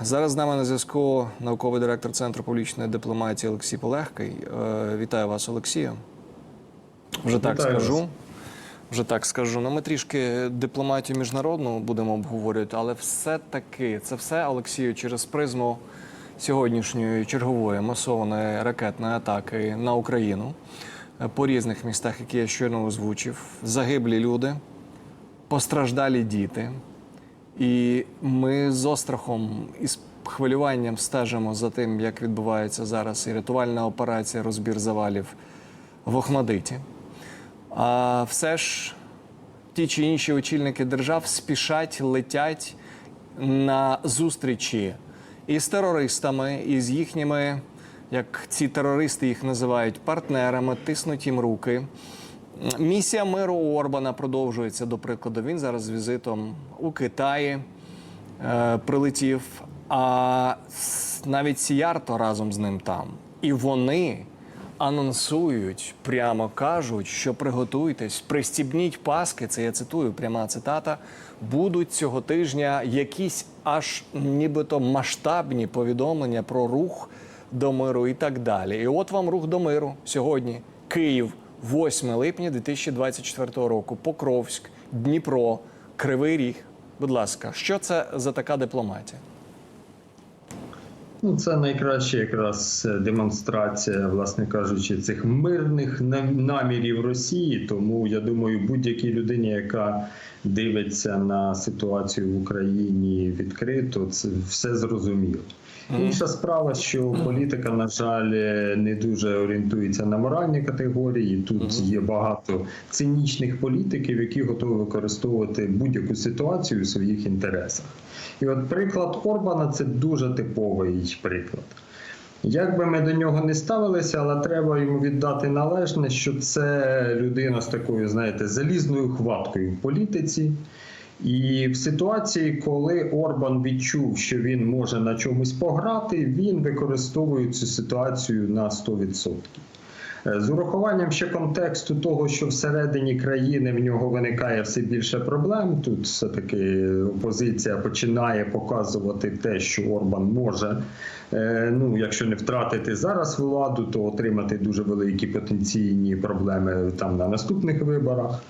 Зараз з нами на зв'язку науковий директор Центру публічної дипломатії Олексій Полегкий. Е, Вітаю вас, Олексію. Вже так Вітаю скажу. вас. Вже так скажу. Ну, ми трішки дипломатію міжнародну будемо обговорювати, але все-таки це все, Олексію, через призму сьогоднішньої чергової масованої ракетної атаки на Україну е, по різних містах, які я щойно озвучив. Загиблі люди, постраждалі діти. І ми з острахом і з хвилюванням стежимо за тим, як відбувається зараз і рятувальна операція, розбір завалів в Охмадиті. А все ж ті чи інші очільники держав спішать, летять на зустрічі і з терористами, і з їхніми, як ці терористи їх називають, партнерами, тиснуть їм руки. Місія миру Орбана продовжується, до прикладу. Він зараз з візитом у Китаї е, прилетів, а навіть Сіярто разом з ним там. І вони анонсують, прямо кажуть, що приготуйтесь, пристібніть паски. Це я цитую, пряма цитата. Будуть цього тижня якісь аж нібито масштабні повідомлення про рух до миру і так далі. І от вам рух до миру сьогодні. Київ, 8 липня 2024 року. Покровськ, Дніпро, Кривий Ріг. Будь ласка, що це за така дипломатія? Ну, це найкраща якраз е, демонстрація, власне кажучи, цих мирних намірів Росії. Тому я думаю, будь-якій людині, яка дивиться на ситуацію в Україні відкрито, це все зрозуміло. Інша справа, що політика, на жаль, е, не дуже орієнтується на моральні категорії. Тут є багато цинічних політиків, які готові використовувати будь-яку ситуацію у своїх інтересах. І от приклад Орбана це дуже типовий приклад. Як би ми до нього не ставилися, але треба йому віддати належне, що це людина з такою, знаєте, залізною хваткою в політиці. І в ситуації, коли Орбан відчув, що він може на чомусь пограти, він використовує цю ситуацію на 100%. Е, З урахуванням ще контексту того, що всередині країни в нього виникає все більше проблем. Тут все-таки опозиція починає показувати те, що Орбан може. е, Ну, якщо не втратити зараз владу, то отримати дуже великі потенційні проблеми там на наступних виборах.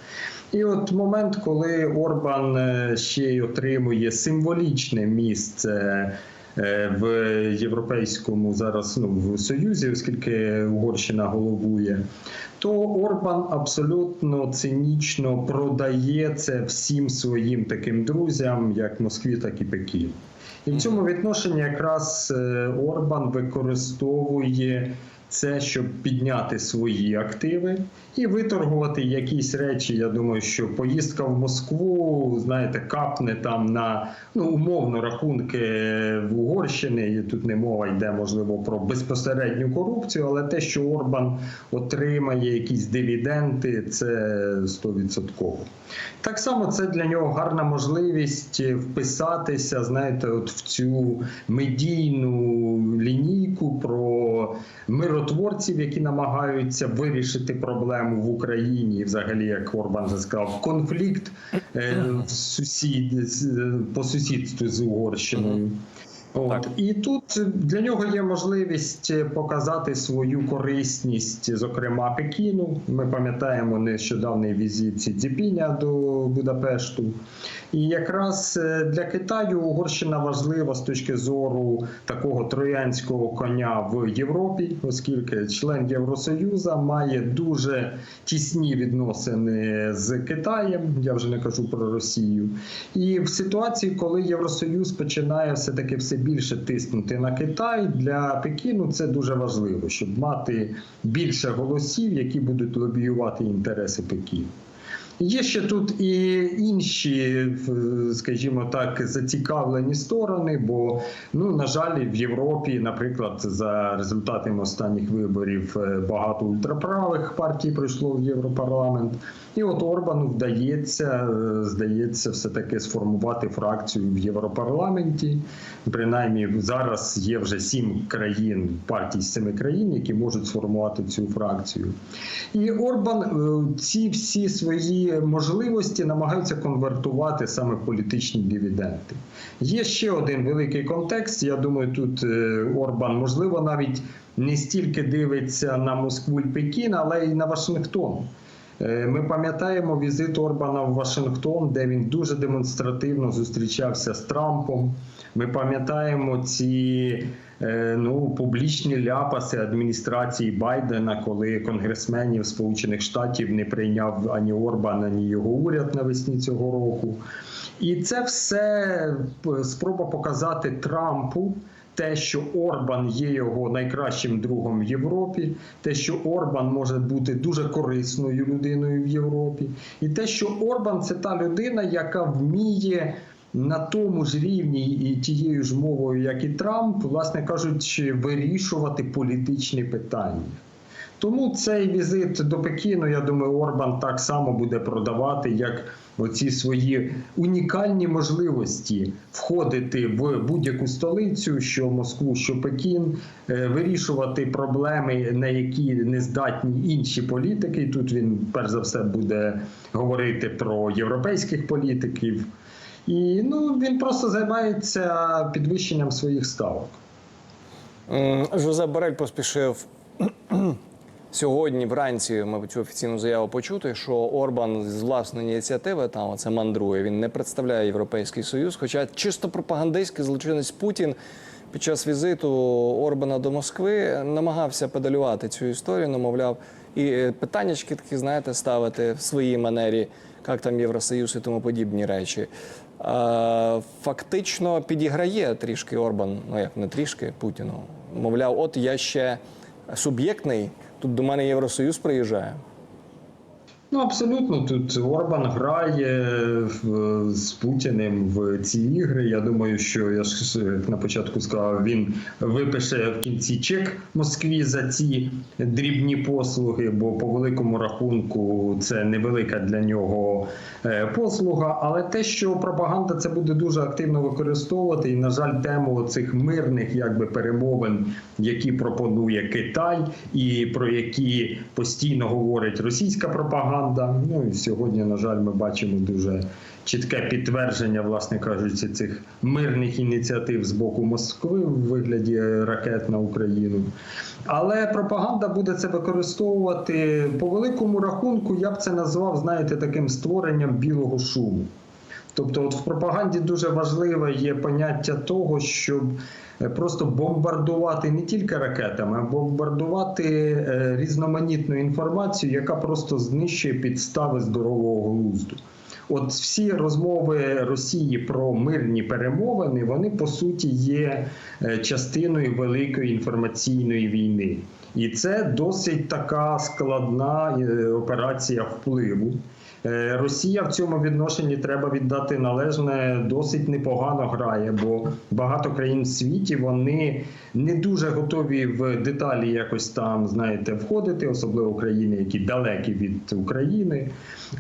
І от момент, коли Орбан е, ще й отримує символічне місце е, в європейському зараз ну, в союзі, оскільки Угорщина головує, то Орбан абсолютно цинічно продає це всім своїм таким друзям, як Москві, так і Пекіну. І в цьому відношенні якраз е, Орбан використовує це, щоб підняти свої активи і виторгувати якісь речі. Я думаю, що поїздка в Москву, знаєте, капне там на ну умовно рахунки в Угорщини. Тут не мова йде, можливо, про безпосередню корупцію, але те, що Орбан отримає якісь дивіденди, це 100%. Так само це для нього гарна можливість вписатися, знаєте, от в цю медійну лінійку про миротворців, які намагаються вирішити проблему в Україні, взагалі, як Орбан вже сказав, конфлікт е, в сусід по сусідству з Угорщиною. От. Так. І тут для нього є можливість показати свою корисність, зокрема Пекіну. Ми пам'ятаємо нещодавний візит Сі Цзіпіня до Будапешту. І якраз е, для Китаю Угорщина важлива з точки зору такого троянського коня в Європі, оскільки член Євросоюзу має дуже тісні відносини з Китаєм. Я вже не кажу про Росію. І в ситуації, коли Євросоюз починає все таки все більше тиснути на Китай для Пекіну, це дуже важливо, щоб мати більше голосів, які будуть лобіювати інтереси Пекіну. Є ще тут і інші, скажімо так, зацікавлені сторони, бо ну на жаль, в Європі, наприклад, за результатами останніх виборів е, багато ультраправих партій пройшло в Європарламент. І от Орбану вдається, е, здається, все таки сформувати фракцію в Європарламенті. Принаймні, зараз є вже сім країн, партій з семи країн, які можуть сформувати цю фракцію. І Орбан е, ці всі свої можливості намагаються конвертувати саме політичні дивіденди. Є ще один великий контекст. Я думаю, тут е, Орбан можливо навіть не стільки дивиться на Москву і Пекін, але й на Вашингтон. Е, Ми пам'ятаємо візит Орбана в Вашингтон, де він дуже демонстративно зустрічався з Трампом. Ми пам'ятаємо ці е, ну, публічні ляпаси адміністрації Байдена, коли конгресменів Сполучених Штатів не прийняв ані Орбан, ані його уряд навесні цього року. І це все е, спроба показати Трампу. Те, що Орбан є його найкращим другом в Європі, те, що Орбан може бути дуже корисною людиною в Європі, і те, що Орбан це та людина, яка вміє на тому ж рівні і тією ж мовою, як і Трамп, власне кажучи, вирішувати політичні питання. Тому цей візит до Пекіну, я думаю, Орбан так само буде продавати, як оці свої унікальні можливості входити в будь-яку столицю, що Москву, що Пекін, е, вирішувати проблеми, на які не здатні інші політики. Тут він перш за все буде говорити про європейських політиків. І ну він просто займається підвищенням своїх ставок. М, Жозеп Борель поспішив сьогодні вранці. Ми цю офіційну заяву почути, що Орбан з власної ініціативи там оце мандрує. Він не представляє Європейський Союз. Хоча чисто пропагандистський злочинець Путін під час візиту Орбана до Москви намагався педалювати цю історію, намовляв і е, питаннячки такі, знаєте, ставити в своїй манері, як там Євросоюз і тому подібні речі. Фактично підіграє трішки Орбан, ну як не трішки Путіну. Мовляв, от я ще суб'єктний, тут до мене Євросоюз приїжджає. Ну, абсолютно, тут Орбан грає з Путіним в ці ігри. Я думаю, що я ж на початку сказав, він випише в кінці чек Москві за ці дрібні послуги, бо по великому рахунку це невелика для нього е, послуга. Але те, що пропаганда це буде дуже активно використовувати, і на жаль, тему цих мирних якби перемовин, які пропонує Китай, і про які постійно говорить російська пропаганда. Ну і сьогодні, на жаль, ми бачимо дуже чітке підтвердження, власне кажучи, цих мирних ініціатив з боку Москви в вигляді ракет на Україну. Але пропаганда буде це використовувати по великому рахунку. Я б це назвав, знаєте, таким створенням білого шуму. Тобто, от в пропаганді дуже важливе є поняття того, щоб е, просто бомбардувати не тільки ракетами, а бомбардувати е, різноманітну інформацію, яка просто знищує підстави здорового глузду. От всі розмови Росії про мирні перемовини, вони по суті є е, частиною великої інформаційної війни. І це досить така складна операція впливу. Е, Росія в цьому відношенні треба віддати належне, досить непогано грає, бо багато країн в світі вони не дуже готові в деталі якось там, знаєте, входити, особливо країни, які далекі від України.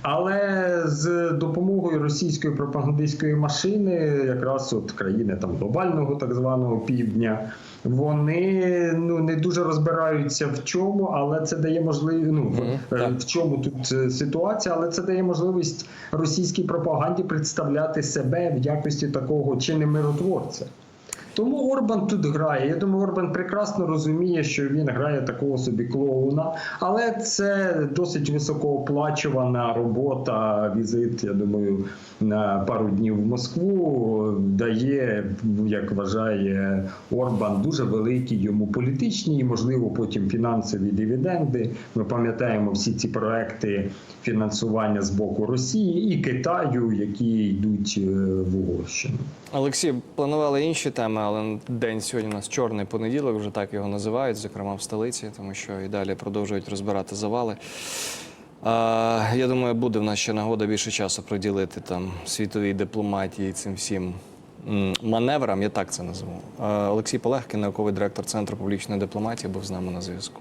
Але з допомогою російської пропагандистської машини, якраз от країни там глобального так званого півдня, вони ну не дуже розбираються в чому, але це дає можливість. Ну в, Мгм, е, в чому тут е, ситуація, але це дає можливість російській пропаганді представляти себе в якості такого чи не миротворця. Тому Орбан тут грає. Я думаю, Орбан прекрасно розуміє, що він грає такого собі клоуна, але це досить високооплачувана робота. Візит, я думаю, на пару днів в Москву дає, як вважає Орбан, дуже великі йому політичні і, можливо, потім фінансові дивіденди. Ми пам'ятаємо всі ці проекти фінансування з боку Росії і Китаю, які йдуть е, в Угорщину. Олексій, планували інші теми, але день сьогодні у нас чорний понеділок, вже так його називають, зокрема в столиці, тому що і далі продовжують розбирати завали. Я думаю, буде в нас ще нагода більше часу приділити там світовій дипломатії цим всім маневрам, я так це назву. Олексій Полегкий, науковий директор Центру публічної дипломатії, був з нами на зв'язку.